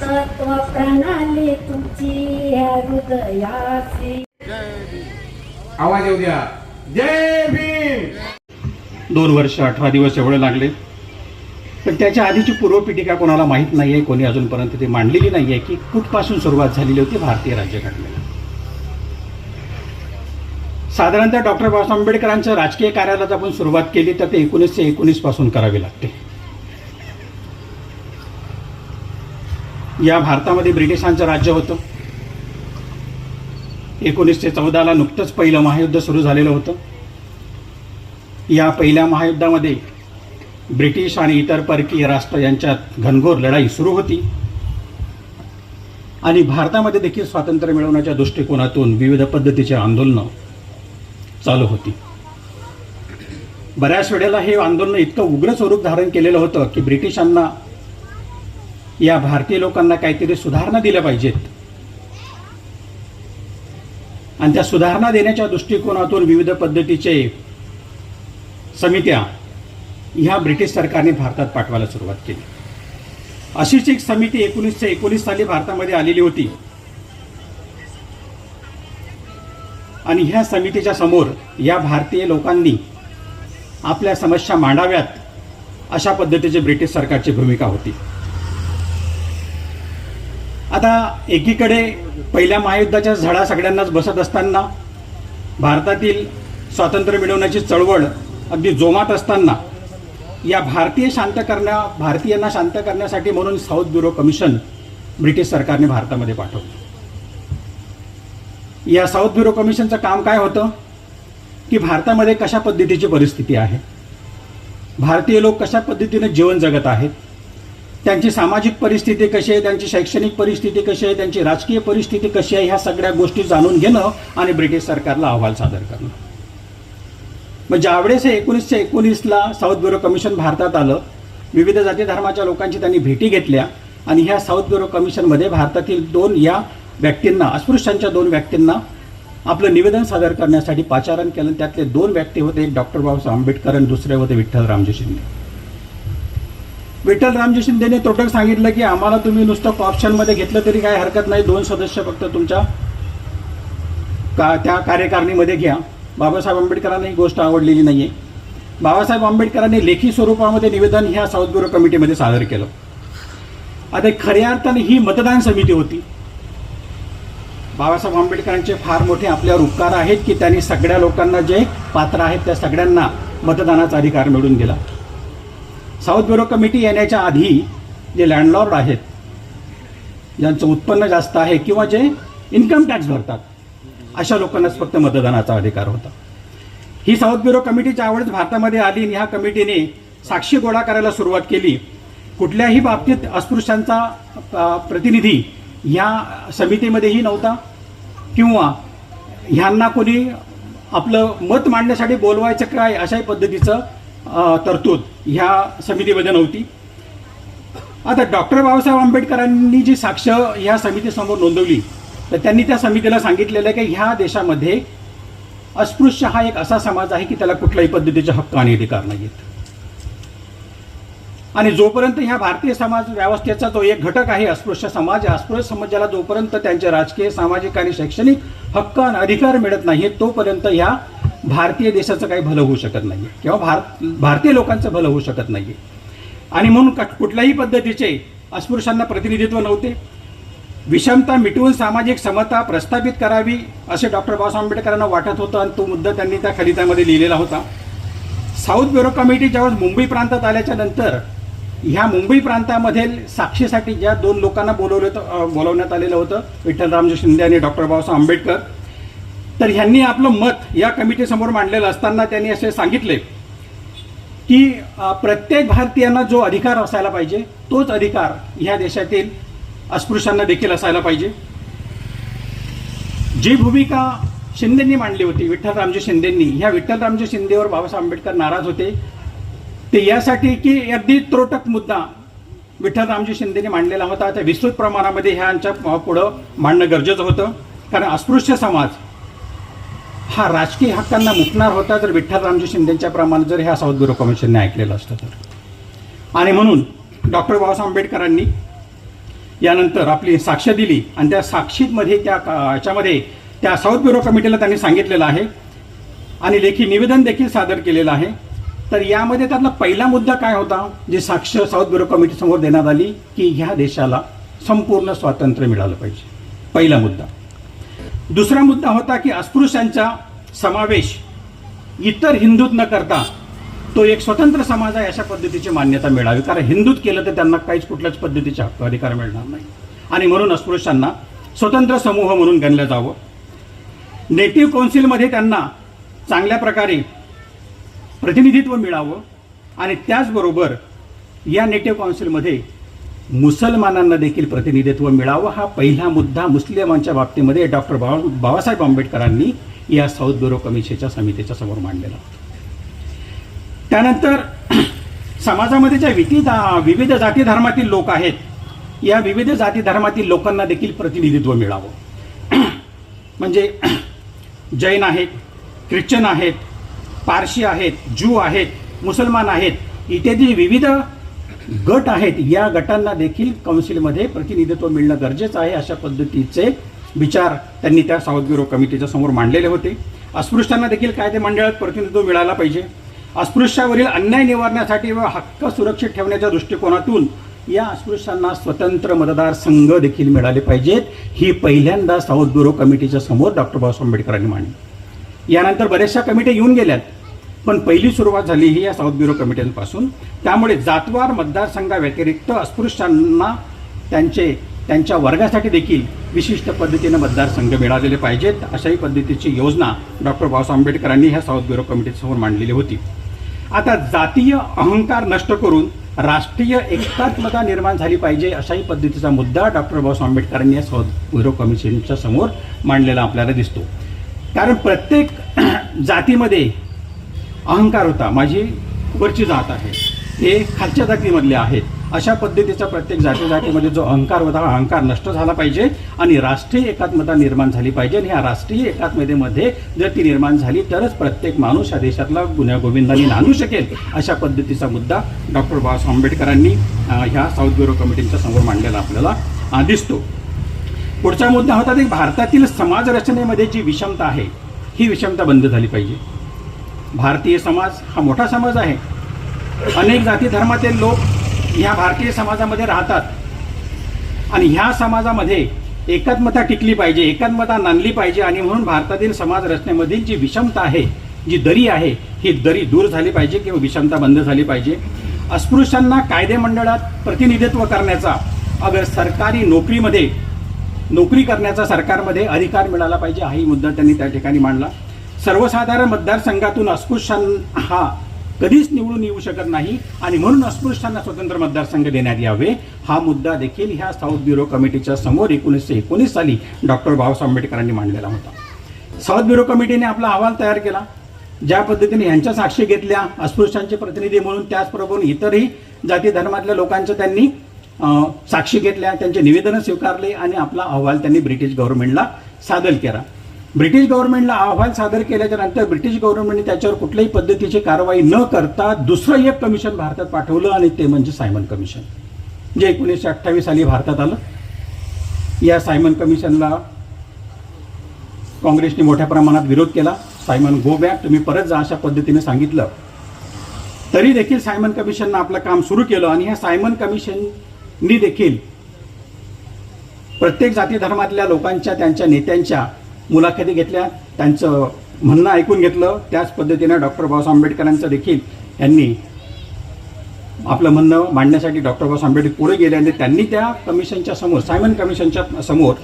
तत्व प्रणाली तुमची हृदयासी आवाज येऊ द्या. जय भीम! दोन वर्ष अठरा दिवस एवढे लागले. पण त्याच्या आधीची पूर्वपीठिका कोणाला माहीत नाही आहे कोणी अजूनपर्यंत ती मांडलेली नाही आहे की कुठपासून सुरुवात झालेली होती भारतीय राज्यघटनेला साधारणतः डॉक्टर बाबासाहेब आंबेडकरांचं राजकीय कार्याला आपण सुरुवात केली तर ते एकोणीसशे एकोणीसपासून करावी लागते. या भारतामध्ये ब्रिटिशांचं राज्य होतं. एकोणीसशे चौदाला नुकतंच पहिलं महायुद्ध सुरू झालेलं होतं. या पहिल्या महायुद्धामध्ये ब्रिटिश आणि इतर परकीय राष्ट्र यांच्यात घनघोर लढाई सुरू होती. आणि भारतामध्ये देखील स्वातंत्र्य मिळवण्याच्या दृष्टिकोनातून विविध पद्धतीचे आंदोलनं चालू होती. बऱ्याच वेळेला हे आंदोलन इतकं उग्र स्वरूप धारण केलेलं होतं की ब्रिटिशांना या भारतीय लोकांना काहीतरी सुधारणा दिल्या पाहिजेत. आणि त्या सुधारणा देण्याच्या दृष्टिकोनातून विविध पद्धतीचे समित्या ह्या ब्रिटिश सरकारने भारतात पाठवायला सुरुवात केली. अशीच एक समिती एकोणीसशे एकोणीस साली भारतामध्ये आलेली होती. आणि ह्या समितीच्या समोर या भारतीय लोकांनी आपल्या समस्या मांडाव्यात अशा पद्धतीची ब्रिटिश सरकारची भूमिका होती. आता एकीकडे पहिल्या महायुद्धाच्या झळा सगळ्यांनाच बसत असताना भारतातील स्वातंत्र्य मिळवण्याची चळवळ अगदी जोमात असताना या भारतीय शांत करण्या भारतीयांना शांत करण्यासाठी म्हणून साऊथ ब्युरो कमिशन ब्रिटिश सरकारने भारतामध्ये पाठवलं. या साऊथ ब्युरो कमिशनचं काम काय होतं? की भारतामध्ये कशा पद्धतीची परिस्थिती आहे? भारतीय लोक कशा पद्धतीने जीवन जगत आहेत? त्यांची सामाजिक परिस्थिती कशी आहे त्यांची शैक्षणिक परिस्थिती कशी आहे त्यांची राजकीय परिस्थिती कशी आहे ह्या सगळ्या गोष्टी जाणून घेणं आणि ब्रिटिश सरकारला अहवाल सादर करणं. मग ज्यावेळेस हे एकोणीसशे एकोणीसला साऊथ ब्युरो कमिशन भारतात आलं विविध जाती धर्माच्या लोकांची त्यांनी भेटी घेतल्या आणि ह्या साऊथ ब्युरो कमिशनमध्ये भारतातील दोन या व्यक्तींना अस्पृश्यांच्या दोन व्यक्तींना आपलं निवेदन सादर करण्यासाठी पाचारण केलं. त्यातले दोन व्यक्ती होते एक डॉक्टर बाबासाहेब आंबेडकर आणि दुसरे होते विठ्ठल रामजी शिंदे. विठ्ठल रामजी शिंदेने तोटक सांगितलं की आम्हाला तुम्ही नुसतं कॉप्शनमध्ये घेतलं तरी काही हरकत नाही. दोन सदस्य फक्त तुमच्या का त्या कार्यकारिणीमध्ये घ्या. बाबासाहेब आंबेडकरांना ही गोष्ट आवडलेली नाही आहे बाबासाहेब आंबेडकरांनी लेखी स्वरूपामध्ये निवेदन ह्या साऊथ ब्युरो कमिटीमध्ये सादर केलं. आता खऱ्या अर्थाने ही मतदान समिती होती. बाबासाहेब आंबेडकरांचे फार मोठे आपल्यावर उपकार आहेत की त्यांनी सगळ्या लोकांना जे पात्र आहेत त्या सगळ्यांना मतदानाचा अधिकार मिळून दिला. साऊथ ब्युरो कमिटी येण्याच्या आधी जे लँडलॉर्ड आहेत ज्यांचं उत्पन्न जास्त आहे किंवा जे इन्कम टॅक्स भरतात अशा लोकांनाच फक्त मतदानाचा अधिकार होता. ही साऊथ ब्युरो कमिटी ज्यावेळेस भारतामध्ये आली आणि ह्या कमिटीने साक्षी गोळा करायला सुरुवात केली. कुठल्याही बाबतीत अस्पृश्यांचा प्रतिनिधी ह्या समितीमध्येही नव्हता. किंवा ह्यांना कोणी आपलं मत मांडण्यासाठी बोलवायचं काय अशाही पद्धतीचं तरतूद ह्या समितीमध्ये नव्हती. आता डॉक्टर बाबासाहेब आंबेडकरांनी जी साक्ष ह्या समितीसमोर नोंदवली तर त्यांनी त्या समितीला सांगितलेलं आहे की ह्या देशामध्ये अस्पृश्य हा एक असा समाज आहे की त्याला कुठल्याही पद्धतीचे हक्क आणि अधिकार नाही आहेत आणि जोपर्यंत ह्या भारतीय समाज व्यवस्थेचा जो एक घटक आहे अस्पृश्य समाज या अस्पृश्य समाजाला जोपर्यंत त्यांचे राजकीय सामाजिक आणि शैक्षणिक हक्क आणि अधिकार मिळत नाहीत तोपर्यंत ह्या भारतीय देशाचं काही भलं होऊ शकत नाही किंवा भारत भारतीय लोकांचं भलं होऊ शकत नाही आणि म्हणून क- कुठल्याही पद्धतीचे अस्पृश्यांना प्रतिनिधित्व नव्हते. विषमता मिटवून सामाजिक समता प्रस्थापित करावी असे डॉक्टर बाबासाहेब आंबेडकरांना वाटत होतं आणि तो मुद्दा त्यांनी त्या खलितामध्ये लिहिलेला होता. साऊथ ब्युरो कमिटी ज्यावेळेस मुंबई प्रांतात आल्याच्यानंतर ह्या मुंबई प्रांतामधील साक्षीसाठी ज्या दोन लोकांना बोलवलं होतं बोलवण्यात आलेलं होतं विठ्ठलरामजी शिंदे आणि डॉक्टर बाबासाहेब आंबेडकर तर ह्यांनी आपलं मत या कमिटीसमोर मांडलेलं असताना त्यांनी असे सांगितले की प्रत्येक भारतीयांना जो अधिकार असायला पाहिजे तोच अधिकार ह्या देशातील अस्पृश्यांना देखील असायला पाहिजे. जी भूमिका शिंदेंनी मांडली होती विठ्ठलरामजी शिंदेंनी ह्या विठ्ठलरामजी शिंदेवर बाबासाहेब आंबेडकर नाराज होते ते यासाठी की अगदी त्रोटक मुद्दा विठ्ठलरामजी शिंदेने मांडलेला होता. त्या विस्तृत प्रमाणामध्ये ह्यांच्या पुढं मांडणं गरजेचं होतं. कारण अस्पृश्य समाज हा राजकीय हक्कांना मुकणार होता जर विठ्ठल रामजी शिंदेच्या प्रमाणे जर ह्या साऊथ ब्युरो कमिशनने ऐकलेलं असतं तर. आणि म्हणून डॉक्टर बाबासाहेब आंबेडकरांनी यानंतर आपली साक्ष दिली आणि त्या साक्षीमध्ये त्या याच्यामध्ये त्या साऊथ ब्युरो कमिटीला त्यांनी सांगितलेलं आहे आणि लेखी निवेदन देखील सादर केलेलं आहे. तर यामध्ये त्यातला पहिला मुद्दा काय होता जी साक्ष साऊथ ब्युरो कमिटीसमोर देण्यात आली की ह्या देशाला संपूर्ण स्वातंत्र्य मिळालं पाहिजे. पहिला मुद्दा. दुसरा मुद्दा होता की अस्पृश्यांचा समावेश इतर हिंदूत न करता तो एक स्वतंत्र समाज आहे अशा पद्धतीची मान्यता मिळावी. कारण हिंदूत केलं तर त्यांना काहीच कुठल्याच पद्धतीचे हक्क अधिकार मिळणार नाही. आणि म्हणून अस्पृश्यांना स्वतंत्र समूह म्हणून गणलं जावं. नेटिव्ह काउन्सिलमध्ये त्यांना चांगल्या प्रकारे प्रतिनिधित्व मिळावं. आणि त्याचबरोबर या नेटिव्ह काउन्सिलमध्ये मुसलमानांना देखील प्रतिनिधित्व मिळावं हा पहिला मुद्दा मुस्लिमांच्या बाबतीमध्ये डॉक्टर बाबा बाबासाहेब आंबेडकरांनी या साऊथ ब्युरो कमिशनच्या समितीच्या समोर मांडलेला होता. त्यानंतर समाजामध्ये ज्या विविध विविध जाती धर्मातील लोक आहेत या विविध जाती धर्मातील लोकांना देखील प्रतिनिधित्व मिळावं. म्हणजे जैन आहेत ख्रिश्चन आहेत पारशी आहेत ज्यू आहेत मुसलमान आहेत इत्यादी विविध गट आहेत या गटांना देखील काउन्सिलमध्ये प्रतिनिधित्व मिळणं गरजेचं आहे अशा पद्धतीचे विचार त्यांनी त्या साऊथ ब्युरो कमिटीच्या समोर मांडलेले होते. अस्पृश्यांना देखील कायदे मंडळात प्रतिनिधित्व मिळायला पाहिजे. अस्पृश्यावरील अन्याय निवारण्यासाठी व हक्क सुरक्षित ठेवण्याच्या दृष्टिकोनातून या अस्पृश्यांना स्वतंत्र मतदारसंघ देखील मिळाले पाहिजेत. ही पहिल्यांदा साऊथ ब्युरो कमिटीच्या समोर डॉक्टर बाबासाहेब आंबेडकरांनी मांडली. यानंतर बऱ्याचशा कमिटी येऊन गेल्यात. पण पहिली सुरुवात झाली ही या साऊथ ब्युरो कमिट्यांपासून त्यामुळे जातवार मतदारसंघाव्यतिरिक्त अस्पृश्यांना त्यांचे त्यांच्या वर्गासाठी देखील विशिष्ट पद्धतीनं मतदारसंघ मिळालेले पाहिजेत. अशाही पद्धतीची योजना डॉक्टर बाबासाहेब आंबेडकरांनी ह्या साऊथ ब्युरो कमिटीसमोर मांडलेली होती. आता जातीय अहंकार नष्ट करून राष्ट्रीय एकात्मता निर्माण झाली पाहिजे अशाही पद्धतीचा मुद्दा डॉक्टर बाबासाहेब आंबेडकरांनी या साऊथ ब्युरो कमिशनच्या समोर मांडलेला आपल्याला दिसतो. कारण प्रत्येक जातीमध्ये अहंकार होता. माझी वरची जात आहे. हे खालच्या जातीमधले आहेत. अशा पद्धतीचा प्रत्येक जाती जातीमध्ये जो अहंकार होता हा अहंकार नष्ट झाला पाहिजे आणि राष्ट्रीय एकात्मता निर्माण झाली पाहिजे आणि ह्या राष्ट्रीय एकात्मतेमध्ये जर ती निर्माण झाली तरच प्रत्येक माणूस या देशातला गुन्ह्यागोविंदाने नाणू नांदू शकेल. अशा पद्धतीचा मुद्दा डॉक्टर बाबासाहेब आंबेडकरांनी ह्या साऊथ ब्युरो कमिटीच्या समोर मांडलेला आपल्याला दिसतो. पुढचा मुद्दा होता ते भारतातील समाज रचनेमध्ये जी विषमता आहे ही विषमता बंद झाली पाहिजे. भारतीय समाज हा मोठा समाज आहे. अनेक जाती धर्मातील लोक ह्या भारतीय समाजामध्ये राहतात. आणि ह्या समाजामध्ये एकात्मता टिकली पाहिजे एकात्मता नांदली पाहिजे आणि म्हणून भारतातील समाज रचनेमधील जी विषमता आहे जी दरी आहे ही दरी दूर झाली पाहिजे किंवा विषमता बंद झाली पाहिजे. अस्पृश्यांना कायदे मंडळात प्रतिनिधित्व करण्याचा अगर सरकारी नोकरीमध्ये नोकरी करण्याचा सरकारमध्ये अधिकार मिळाला पाहिजे हाही मुद्दा त्यांनी त्या ठिकाणी मांडला. सर्वसाधारण मतदारसंघातून अस्पृश्यां हा कधीच निवडून येऊ शकत नाही आणि म्हणून अस्पृश्यांना स्वतंत्र मतदारसंघ देण्यात यावे. हा मुद्दा देखील ह्या साऊथ ब्युरो कमिटीच्या समोर एकोणीसशे एकोणीस साली डॉक्टर बाबासाहेब आंबेडकरांनी मांडलेला होता. साऊथ ब्युरो कमिटीने आपला अहवाल तयार केला. ज्या पद्धतीने ह्यांच्या साक्षी घेतल्या अस्पृश्यांचे प्रतिनिधी म्हणून त्याचबरोबर इतरही जाती धर्मातल्या लोकांच्या त्यांनी साक्षी घेतल्या त्यांचे निवेदनं स्वीकारले आणि आपला अहवाल त्यांनी ब्रिटिश गव्हर्नमेंटला सादर केला. ब्रिटिश गव्हर्नमेंटला अहवाल सादर केल्याच्यानंतर ब्रिटिश गव्हर्नमेंटने त्याच्यावर कुठल्याही पद्धतीची कारवाई न करता दुसरं एक कमिशन भारतात पाठवलं आणि ते म्हणजे सायमन कमिशन. जे एकोणीसशे अठ्ठावीस साली भारतात आलं. या सायमन कमिशनला काँग्रेसने मोठ्या प्रमाणात विरोध केला. सायमन गो बॅक तुम्ही परत जा अशा पद्धतीने सांगितलं. तरी देखील सायमन कमिशननं आपलं काम सुरू केलं आणि ह्या सायमन कमिशननी देखील प्रत्येक जाती धर्मातल्या लोकांच्या त्यांच्या नेत्यांच्या मुलाखती घेतल्या त्यांचं म्हणणं ऐकून घेतलं. त्याच पद्धतीनं डॉक्टर बाबासाहेब आंबेडकरांचं देखील यांनी आपलं म्हणणं मांडण्यासाठी डॉक्टर बाबासाहेब आंबेडकर पुढे गेले आणि त्यांनी त्या कमिशनच्या समोर सायमन कमिशनच्या समोर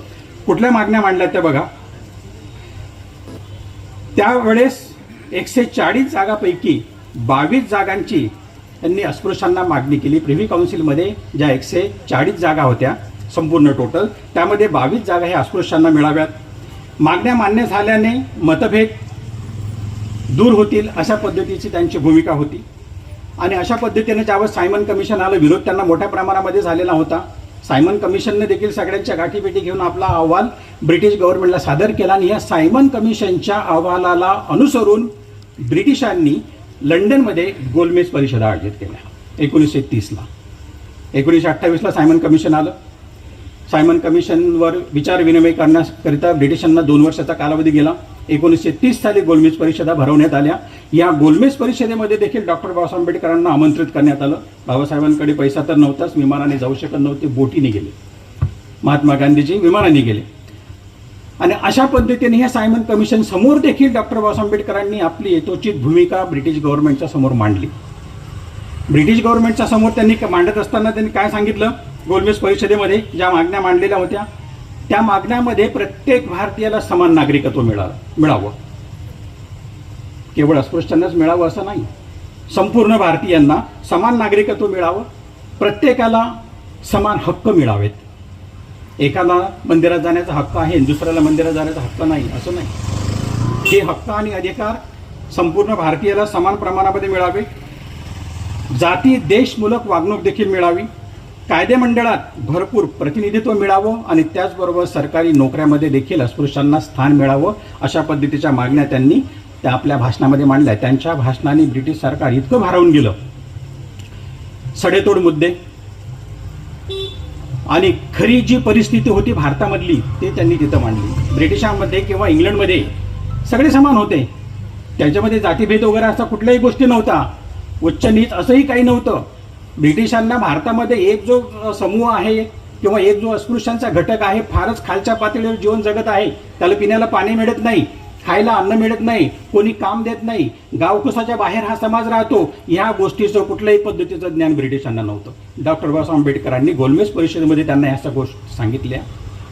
कुठल्या मागण्या मांडल्या त्या बघा. त्यावेळेस एकशे चाळीस जागापैकी बावीस जागांची त्यांनी अस्पृश्यांना मागणी केली. प्रिव्ही काउन्सिलमध्ये ज्या एकशे चाळीस जागा होत्या संपूर्ण टोटल त्यामध्ये बावीस जागा ह्या अस्पृश्यांना मिळाव्यात. मागण्या मान्य झाल्याने मतभेद दूर होतील अशा पद्धतीची त्यांची भूमिका होती. आणि अशा पद्धतीने ज्यावेळेस सायमन कमिशन आलं विरोध त्यांना मोठ्या प्रमाणामध्ये झालेला होता. सायमन कमिशनने देखील सगळ्यांच्या गाठीपेटी घेऊन आपला अहवाल ब्रिटिश गव्हर्नमेंटला सादर केला आणि या सायमन कमिशनच्या अहवालाला अनुसरून ब्रिटिशांनी लंडनमध्ये गोलमेज परिषदा आयोजित केल्या. एकोणीसशे तीसला. एकोणीसशे अठ्ठावीसला सायमन कमिशन आलं. सायमन कमिशनवर विचार विनिमय करण्याकरिता ब्रिटिशांना दोन वर्षाचा कालावधी गेला. एकोणीसशे तीस साली गोलमेज परिषदा भरवण्यात आल्या. या गोलमेज परिषदेमध्ये देखील डॉक्टर बाबासाहेब आंबेडकरांना आमंत्रित करण्यात आलं. बाबासाहेबांकडे पैसा तर नव्हताच विमानाने जाऊ शकत नव्हते बोटीने गेले. महात्मा गांधीजी विमानाने गेले. आणि अशा पद्धतीने हे सायमन कमिशन समोर देखील डॉक्टर बाबासाहेब आंबेडकरांनी आपली यथोचित भूमिका ब्रिटिश गव्हर्नमेंटच्या समोर मांडली. ब्रिटिश गव्हर्नमेंटच्या समोर त्यांनी मांडत असताना त्यांनी काय सांगितलं? गोलमेज परिषदेमध्ये ज्या मागण्या मांडलेल्या होत्या त्या मागण्यामध्ये प्रत्येक भारतीयाला समान नागरिकत्व मिळालं मिळावं. केवळ अस्पृश्यांनाच मिळावं असं नाही. संपूर्ण भारतीयांना समान नागरिकत्व मिळावं प्रत्येकाला समान हक्क मिळावेत. एकाला मंदिरात जाण्याचा हक्क आहे दुसऱ्याला मंदिरात जाण्याचा हक्क नाही असं नाही. हे हक्क आणि अधिकार संपूर्ण भारतीयाला समान प्रमाणामध्ये मिळावे. जाती देशमूलक वागणूक देखील मिळावी. कायदे मंडळात भरपूर प्रतिनिधित्व मिळावं आणि त्याचबरोबर सरकारी नोकऱ्यामध्ये देखील अस्पृश्यांना स्थान मिळावं अशा पद्धतीच्या मागण्या त्यांनी त्या आपल्या भाषणामध्ये मांडल्या. त्यांच्या भाषणाने ब्रिटिश सरकार इतकं भारावून गेलं. सडेतोड मुद्दे. आणि खरी जी परिस्थिती होती भारतामधली ते त्यांनी तिथं मांडली. ब्रिटिशांमध्ये किंवा इंग्लंडमध्ये सगळे समान होते. त्याच्यामध्ये जातीभेद वगैरे असा कुठल्याही गोष्टी नव्हता. उच्च नीच असंही काही नव्हतं. ब्रिटिशांना भारतामध्ये एक जो समूह आहे किंवा एक जो अस्पृश्यांचा घटक आहे फारच खालच्या पातळीवर जीवन जगत आहे. त्याला पिण्याला पाणी मिळत नाही खायला अन्न मिळत नाही कोणी काम देत नाही गावकुसाच्या बाहेर हा समाज राहतो. ह्या गोष्टीचं कुठल्याही पद्धतीचं ज्ञान ब्रिटिशांना नव्हतं. डॉक्टर बाबासाहेब आंबेडकरांनी गोलमेज परिषदेमध्ये त्यांना ह्या सगळ्या गोष्टी सांगितल्या.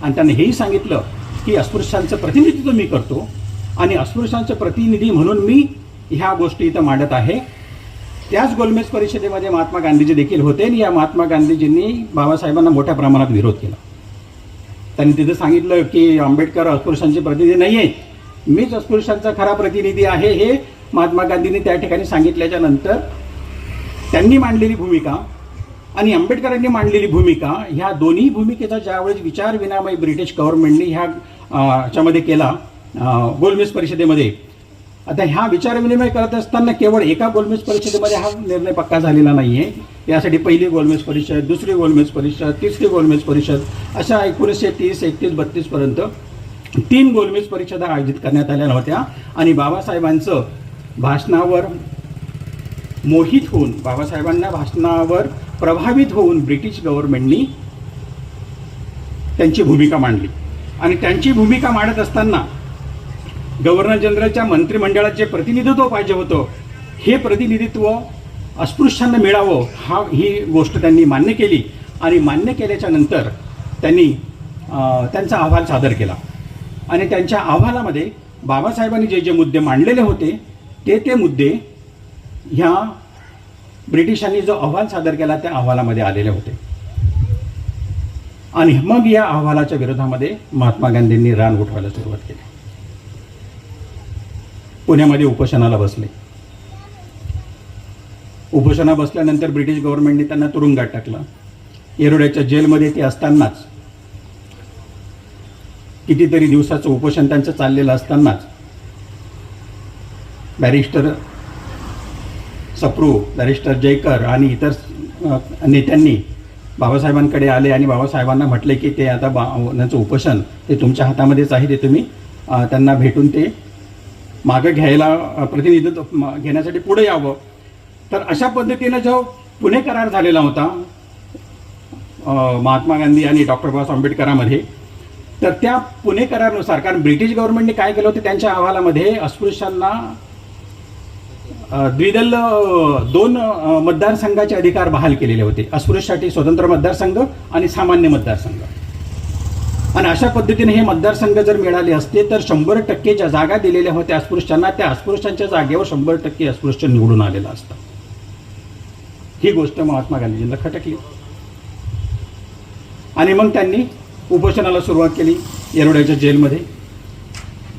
आणि त्यांनी हेही सांगितलं की अस्पृश्यांचं प्रतिनिधित्व मी करतो आणि अस्पृश्यांचं प्रतिनिधी म्हणून मी ह्या गोष्टी इथं मांडत आहे. त्याच गोलमेज परिषदेमध्ये महात्मा गांधीजी देखील होते आणि या महात्मा गांधीजींनी बाबासाहेबांना मोठ्या प्रमाणात विरोध केला. त्यांनी तिथं सांगितलं की आंबेडकर अस्पृश्यांचे प्रतिनिधी नाही आहेत मीच अस्पृश्यांचा खरा प्रतिनिधी आहे हे महात्मा गांधींनी त्या ठिकाणी सांगितल्याच्या नंतर त्यांनी मांडलेली भूमिका आणि आंबेडकरांनी मांडलेली भूमिका ह्या दोन्ही भूमिकेचा ज्यावेळेस विचार विनामय ब्रिटिश गव्हर्नमेंटने ह्या ह्याच्यामध्ये केला गोलमेज परिषदेमध्ये आता ह्या विचारविनिमय करत असताना केवळ एका गोलमेज परिषदेमध्ये हा निर्णय पक्का झालेला नाही आहे यासाठी पहिली गोलमेज परिषद दुसरी गोलमेज परिषद तिसरी गोलमेज परिषद अशा एकोणीसशे तीस एकतीस बत्तीसपर्यंत तीन गोलमेज परिषदा आयोजित करण्यात आल्या होत्या. आणि बाबासाहेबांचं भाषणावर मोहित होऊन बाबासाहेबांना भाषणावर प्रभावित होऊन ब्रिटिश गव्हर्नमेंटनी त्यांची भूमिका मांडली. आणि त्यांची भूमिका मांडत असताना गव्हर्नर जनरलच्या मंत्रिमंडळात जे प्रतिनिधित्व पाहिजे होतं. हे प्रतिनिधित्व अस्पृश्यांना मिळावं हा ही गोष्ट त्यांनी मान्य केली. आणि मान्य केल्याच्यानंतर त्यांनी त्यांचा अहवाल सादर केला. आणि त्यांच्या अहवालामध्ये बाबासाहेबांनी जे जे मुद्दे मांडलेले होते ते ते मुद्दे ह्या ब्रिटिशांनी जो अहवाल सादर केला त्या अहवालामध्ये आलेले होते. आणि मग या अहवालाच्या विरोधामध्ये महात्मा गांधींनी रान उठवायला सुरुवात केली. पुण्यामध्ये उपोषणाला बसले. उपोषणा बसल्यानंतर ब्रिटिश गव्हर्नमेंटने त्यांना तुरुंगात टाकलं. येरोड्याच्या जेलमध्ये ते असतानाच कितीतरी दिवसाचं उपोषण त्यांचं चाललेलं असतानाच बॅरिस्टर सप्रू बॅरिस्टर जयकर आणि इतर नेत्यांनी बाबासाहेबांकडे आले आणि बाबासाहेबांना म्हटले की ते आता बा त्यांचं उपोषण ते तुमच्या हातामध्येच आहे ते तुम्ही त्यांना भेटून ते मागं घ्यायला प्रतिनिधित्व घेण्यासाठी पुढे यावं. तर अशा पद्धतीनं जो पुणे करार झालेला होता महात्मा गांधी आणि डॉक्टर बाबासाहेब आंबेडकरांमध्ये तर त्या पुणे करारानुसार कारण ब्रिटिश गव्हर्नमेंटने काय केलं होतं त्यांच्या अहवालामध्ये अस्पृश्यांना द्विदल दोन मतदारसंघाचे अधिकार बहाल केलेले होते. अस्पृश्यसाठी स्वतंत्र मतदारसंघ आणि सामान्य मतदारसंघ. आणि अशा पद्धतीने हे मतदारसंघ जर मिळाले असते तर शंभर टक्के ज्या जागा दिलेल्या होत्या अस्पृश्यांना त्या अस्पृश्यांच्या जागेवर शंभर टक्के अस्पृश्य निवडून आलेला असतं. ही गोष्ट महात्मा गांधीजींना खटकली. आणि मग त्यांनी उपोषणाला सुरुवात केली येरोड्याच्या जेलमध्ये.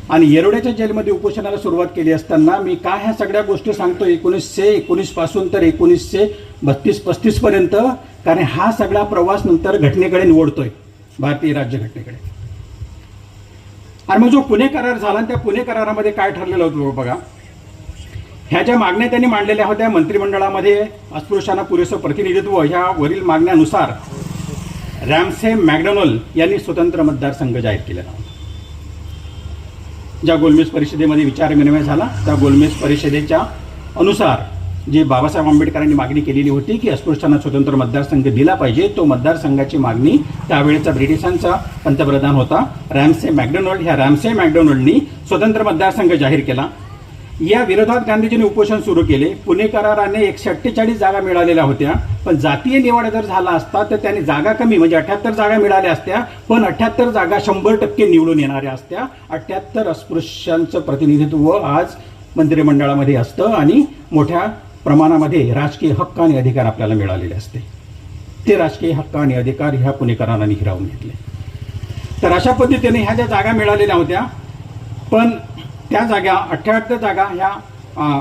आणि येरोड्याच्या जेलमध्ये उपोषणाला सुरुवात केली असताना मी का ह्या सगळ्या गोष्टी सांगतो एकोणीसशे एकोणीसपासून तर एकोणीसशे बत्तीस पस्तीसपर्यंत कारण हा सगळा प्रवास नंतर घटनेकडे निवडतोय. भारतीय राज्यघटनेकडे. आणि मग जो पुणे करार झाला आणि त्या पुणे करारामध्ये काय ठरलेलं होतं बघा? ह्या ज्या मागण्या त्यांनी मांडलेल्या होत्या मंत्रिमंडळामध्ये अस्पृश्यांना पुरेसं प्रतिनिधित्व ह्या वरील मागण्यानुसार रॅमसे मॅकडोनल यांनी स्वतंत्र मतदारसंघ जाहीर केलेला. होता ज्या गोलमेज परिषदेमध्ये विचारविनिमय झाला त्या गोलमेज परिषदेच्या अनुसार जे बाबासाहेब आंबेडकरांनी मागणी केलेली होती की अस्पृश्यांना स्वतंत्र मतदारसंघ दिला पाहिजे तो मतदारसंघाची मागणी त्यावेळेचा ब्रिटिशांचा पंतप्रधान होता. रॅमसे मॅकडोनल्ड ह्या रॅमसे मॅकडोनल्डनी स्वतंत्र मतदारसंघ जाहीर केला. या विरोधात गांधीजींनी उपोषण सुरू केले. पुणे कराराने एकशे अठ्ठेचाळीस जागा मिळालेल्या होत्या पण जातीय निवाडा जर झाला असता तर त्याने जागा कमी म्हणजे अठ्याहत्तर जागा मिळाल्या असत्या पण अठ्याहत्तर जागा शंभर टक्के निवडून येणाऱ्या असत्या. अठ्याहत्तर अस्पृश्यांचं प्रतिनिधित्व आज मंत्रिमंडळामध्ये असतं आणि मोठ्या प्रमाणामध्ये राजकीय हक्क आणि अधिकार आपल्याला मिळालेले असते. ते राजकीय हक्क आणि अधिकार ह्या पुणेकरांनी हिरावून घेतले. तर अशा पद्धतीने ह्या ज्या जागा मिळालेल्या होत्या पण त्या जागा अठ्ठ्याहत्तर जागा ह्या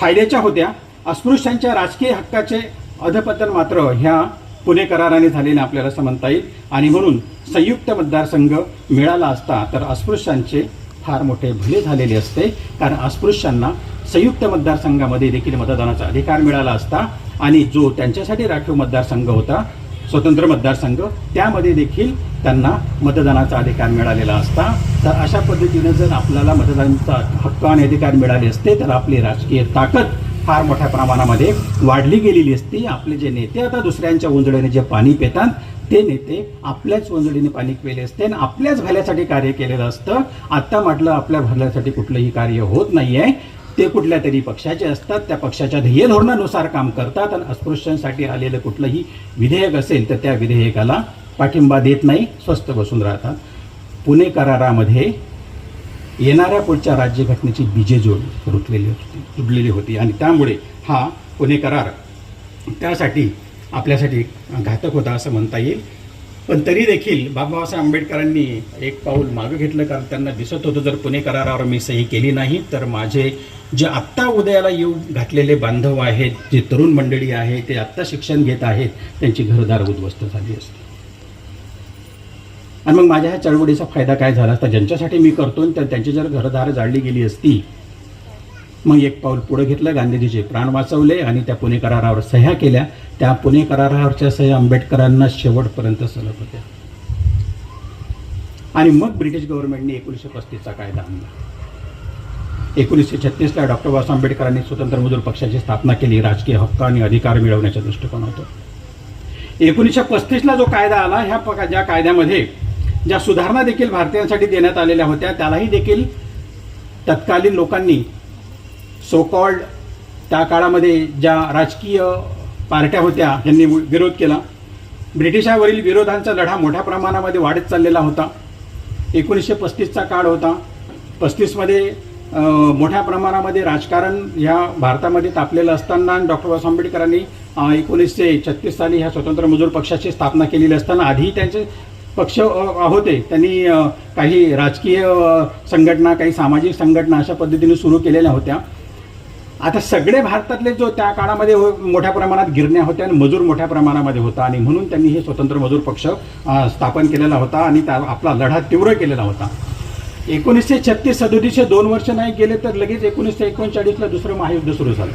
फायद्याच्या होत्या. अस्पृश्यांच्या राजकीय हक्काचे अधपतन मात्र ह्या पुणे कराराने झालेले आपल्याला असं म्हणता येईल. आणि म्हणून संयुक्त मतदारसंघ मिळाला असता तर अस्पृश्यांचे फार मोठे भले झालेले असते. कारण अस्पृश्यांना संयुक्त मतदारसंघामध्ये देखील मतदानाचा अधिकार मिळाला असता आणि जो त्यांच्यासाठी राखीव मतदारसंघ होता स्वतंत्र मतदारसंघ त्यामध्ये देखील त्यांना मतदानाचा अधिकार मिळालेला असता. तर अशा पद्धतीनं जर आपल्याला मतदानाचा हक्क आणि अधिकार मिळाले असते तर आपली राजकीय ताकद फार मोठ्या प्रमाणामध्ये वाढली गेलेली असती. आपले जे नेते आता दुसऱ्यांच्या उंजळ्याने जे पाणी पितात ते नेते आपल्याच वंजडीने पाणी पिले असते आणि आपल्याच भल्यासाठी कार्य केलेलं असतं. आता म्हटलं आपल्या भल्यासाठी कुठलंही कार्य होत नाही आहे ते कुठल्या तरी पक्षाचे असतात. त्या पक्षाच्या ध्येय धोरणानुसार काम करतात आणि अस्पृश्यांसाठी आलेलं कुठलंही विधेयक असेल तर त्या विधेयकाला पाठिंबा देत नाही स्वस्थ बसून राहतात. पुणे करारामध्ये येणाऱ्या पुढच्या राज्यघटनेची बीजे जोड रुतलेली होती जुडलेली होती. आणि त्यामुळे हा पुणे करार त्यासाठी आपल्यासाठी घातक होता असं म्हणता येईल. पण तरी देखील बाबासाहेब आंबेडकरांनी एक पाऊल मागं घेतलं कारण त्यांना दिसत होतं जर पुणे करारावर मी सही केली नाही तर माझे जे आत्ता उदयाला येऊ घातलेले बांधव आहेत जे तरुण मंडळी आहे ते आत्ता शिक्षण घेत आहेत त्यांची घरदार उद्ध्वस्त झाली असते. आणि मग माझ्या ह्या चळवळीचा फायदा काय झाला? असता ज्यांच्यासाठी मी करतो तर त्यांची जर घरदार जाळली गेली असती मग एक पाऊल पुढे घेतलं गांधीजीचे प्राण वाचवले आणि त्या पुणे करारावर सह्या केल्या. त्या पुणे करारावरच्या सह्या आंबेडकरांना शेवटपर्यंत सलग होत्या. आणि मग ब्रिटिश गव्हर्नमेंटने एकोणीसशे पस्तीसचा कायदा आणला. एकोणीसशे छत्तीसला डॉक्टर बाबासाहेब आंबेडकरांनी स्वतंत्र मजूर पक्षाची स्थापना केली. राजकीय हक्क आणि अधिकार मिळवण्याच्या दृष्टिकोनातून एकोणीसशे पस्तीसला जो कायदा आला ह्या ज्या कायद्यामध्ये ज्या सुधारणा देखील भारतीयांसाठी देण्यात आलेल्या होत्या त्यालाही देखील तत्कालीन लोकांनी सो कॉल्ड त्या काळामध्ये ज्या राजकीय पार्ट्या होत्या यांनी विरोध केला ब्रिटिशावरील विरोधांचा लढा मोठ्या प्रमाणामध्ये वाढत चाललेला होता. एकोणीसशे पस्तीसचा काळ होता. पस्तीसमध्ये मोठ्या प्रमाणामध्ये राजकारण ह्या भारतामध्ये तापलेलं असताना डॉक्टर बाबासाहेब आंबेडकरांनी एकोणीसशे छत्तीस साली ह्या स्वतंत्र मजूर पक्षाची स्थापना केलेली असताना आधी त्यांचे पक्ष होते. त्यांनी काही राजकीय संघटना काही सामाजिक संघटना अशा पद्धतीने सुरू केलेल्या होत्या. आता सगळे भारतातले जो त्या काळामध्ये हो- मोठ्या प्रमाणात गिरण्या होत्या आणि मजूर मोठ्या प्रमाणामध्ये होता आणि म्हणून त्यांनी हे स्वतंत्र मजूर पक्ष स्थापन केलेला होता आणि त्या आपला लढा तीव्र केलेला होता. एकोणीसशे छत्तीस सदोतीसशे दोन वर्ष नाही गेले तर लगेच एकोणीसशे एकोणचाळीसला दुसरं महायुद्ध सुरू झालं.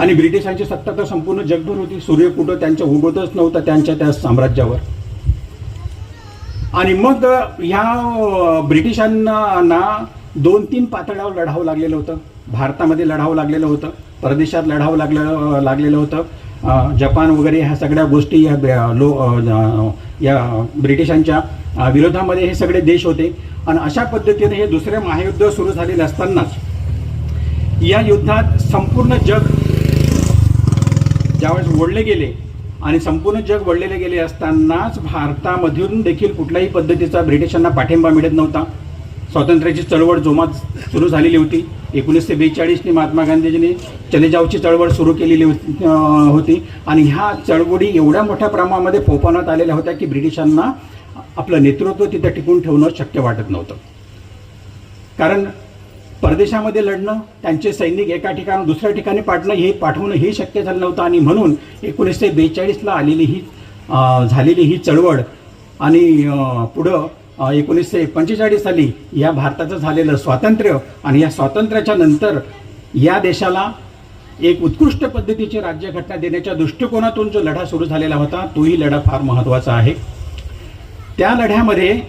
आणि ब्रिटिशांची सत्ता तर संपूर्ण जगभर होती. सूर्य कुठं त्यांच्या उगवतच नव्हता त्यांच्या त्या साम्राज्यावर. आणि मग ह्या ब्रिटिशांना ना दोन तीन पातळ्यावर लढावं लागलेलं होतं. भारतामध्ये लढावं लागलेलं होतं परदेशात लढावं लागलं लागलेलं होतं. जपान वगैरे ह्या सगळ्या गोष्टी या लो या ब्रिटिशांच्या विरोधामध्ये हे सगळे देश होते. आणि अशा पद्धतीने हे दुसरे महायुद्ध सुरू झालेले असतानाच या युद्धात संपूर्ण जग ज्यावेळेस ओढले गेले आणि संपूर्ण जग वळलेले गेले असतानाच भारतामधून देखील कुठल्याही पद्धतीचा ब्रिटिशांना पाठिंबा मिळत नव्हता. स्वातंत्र्याची चळवळ जोमात सुरू झालेली होती. एकोणीसशे बेचाळीसने महात्मा गांधीजींनी चलेजावची चळवळ सुरू केलेली होती आणि ह्या चळवळी एवढ्या मोठ्या प्रमाणामध्ये फोफावण्यात आलेल्या होत्या की ब्रिटिशांना आपलं नेतृत्व तिथं टिकून ठेवणं शक्य वाटत नव्हतं. कारण परदेशामध्ये लढणं त्यांचे सैनिक एका ठिकाणी दुसऱ्या ठिकाणी पाठणं हे पाठवणं हे शक्य झालं नव्हतं. आणि म्हणून एकोणीसशे बेचाळीसला आलेली ही झालेली ही चळवळ आणि पुढं एकोणीसशे पंचेचाळीस साली या भारताचं झालेलं स्वातंत्र्य आणि या स्वातंत्र्याच्या नंतर या देशाला एक उत्कृष्ट पद्धतीची राज्यघटना देण्याच्या दृष्टिकोनातून जो लढा सुरू झालेला होता तोही लढा फार महत्त्वाचा आहे. त्या लढ्यामध्ये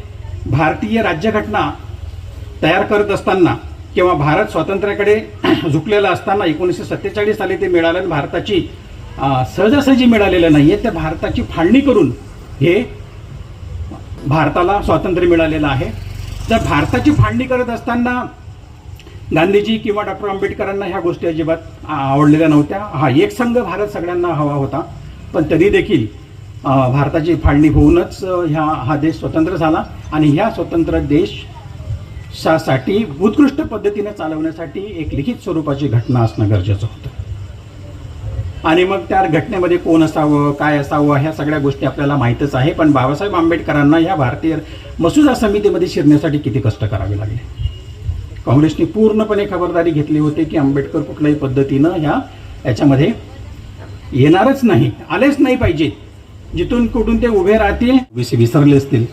भारतीय राज्यघटना तयार करत असताना किंवा भारत स्वातंत्र्याकडे झुकलेला असताना एकोणीसशे सत्तेचाळीस साली ते मिळालं भारताची सहजासहजी मिळालेलं नाही आहे त्या भारताची फाळणी करून हे भारताला स्वातंत्र्य मिळालेलं आहे. तर भारताची फाळणी करत असताना गांधीजी किंवा डॉक्टर आंबेडकरांना ह्या गोष्टी अजिबात आवडलेल्या नव्हत्या. हा एक संघ भारत सगळ्यांना हवा होता. पण तरी देखील भारताची फाळणी होऊनच ह्या हा देश स्वतंत्र झाला. आणि ह्या स्वतंत्र देशासाठी उत्कृष्ट पद्धतीने चालवण्यासाठी एक लिखित स्वरूपाची घटना असणं गरजेचं होतं. आणि मग त्या घटनेमध्ये कोण असावं काय असावं ह्या सगळ्या गोष्टी आपल्याला माहीतच आहे. पण बाबासाहेब आंबेडकरांना या भारतीय मसुदा समितीमध्ये शिरण्यासाठी किती कष्ट करावे लागले? काँग्रेसने पूर्णपणे खबरदारी घेतली होती की आंबेडकर कुठल्याही पद्धतीनं ह्या याच्यामध्ये येणारच नाही आलेच नाही पाहिजे. जिथून कुठून ते उभे राहतील. ओबीसी विसरले असतील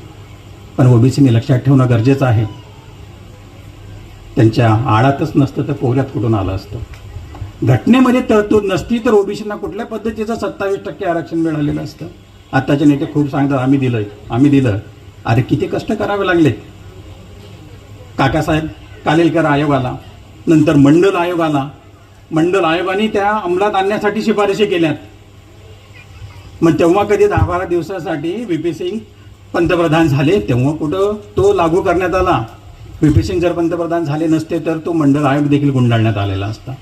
पण ओबीसीने लक्षात ठेवणं गरजेचं आहे. त्यांच्या आळातच नसतं तर पोऱ्यात कुठून आलं असतं? घटनेमध्ये तरतूद नसती तर ओबीसींना कुठल्या पद्धतीचं सत्तावीस टक्के आरक्षण मिळालेलं असतं? आत्ताचे नेते खूप सांगतात आम्ही दिलं आम्ही दिलं. अरे किती कष्ट करावे लागले. काकासाहेब कालेलकर आयोग आला नंतर मंडल आयोग आला. मंडल आयोगाने त्या अंमलात आणण्यासाठी शिफारशी केल्यात. मग तेव्हा कधी दहा बारा दिवसासाठी व्ही पी सिंग पंतप्रधान झाले तेव्हा कुठं तो लागू करण्यात आला? व्ही पी सिंग जर पंतप्रधान झाले नसते तर तो मंडल आयोग देखील गुंडाळण्यात आलेला असता.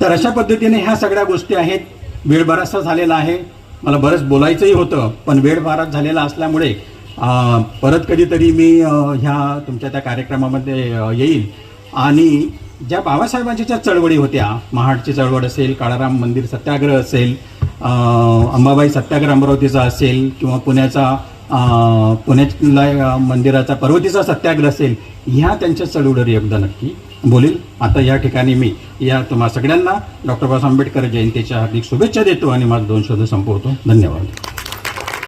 तर अशा पद्धतीने ह्या सगळ्या गोष्टी आहेत. वेळ बराचसा झालेला आहे. मला बरंच बोलायचंही होतं पण वेळ बराच झालेला असल्यामुळे परत कधीतरी मी ह्या तुमच्या त्या कार्यक्रमामध्ये येईल. आणि ज्या बाबासाहेबांच्या ज्या चळवळी होत्या महाडची चळवळ असेल काळाराम मंदिर सत्याग्रह असेल अंबाबाई सत्याग्रह अमरावतीचा असेल किंवा पुण्याचा पुण्याला मंदिराचा पर्वतीचा सत्याग्रह असेल ह्या त्यांच्या चळवळीवर एकदा नक्की बोलेल आता या ठिकाणी मी या तुम्हा सगळ्यांना डॉक्टर बाबासाहेब आंबेडकर जयंतीच्या हार्दिक शुभेच्छा देतो आणि माझं दोन शब्द संपवतो. धन्यवाद.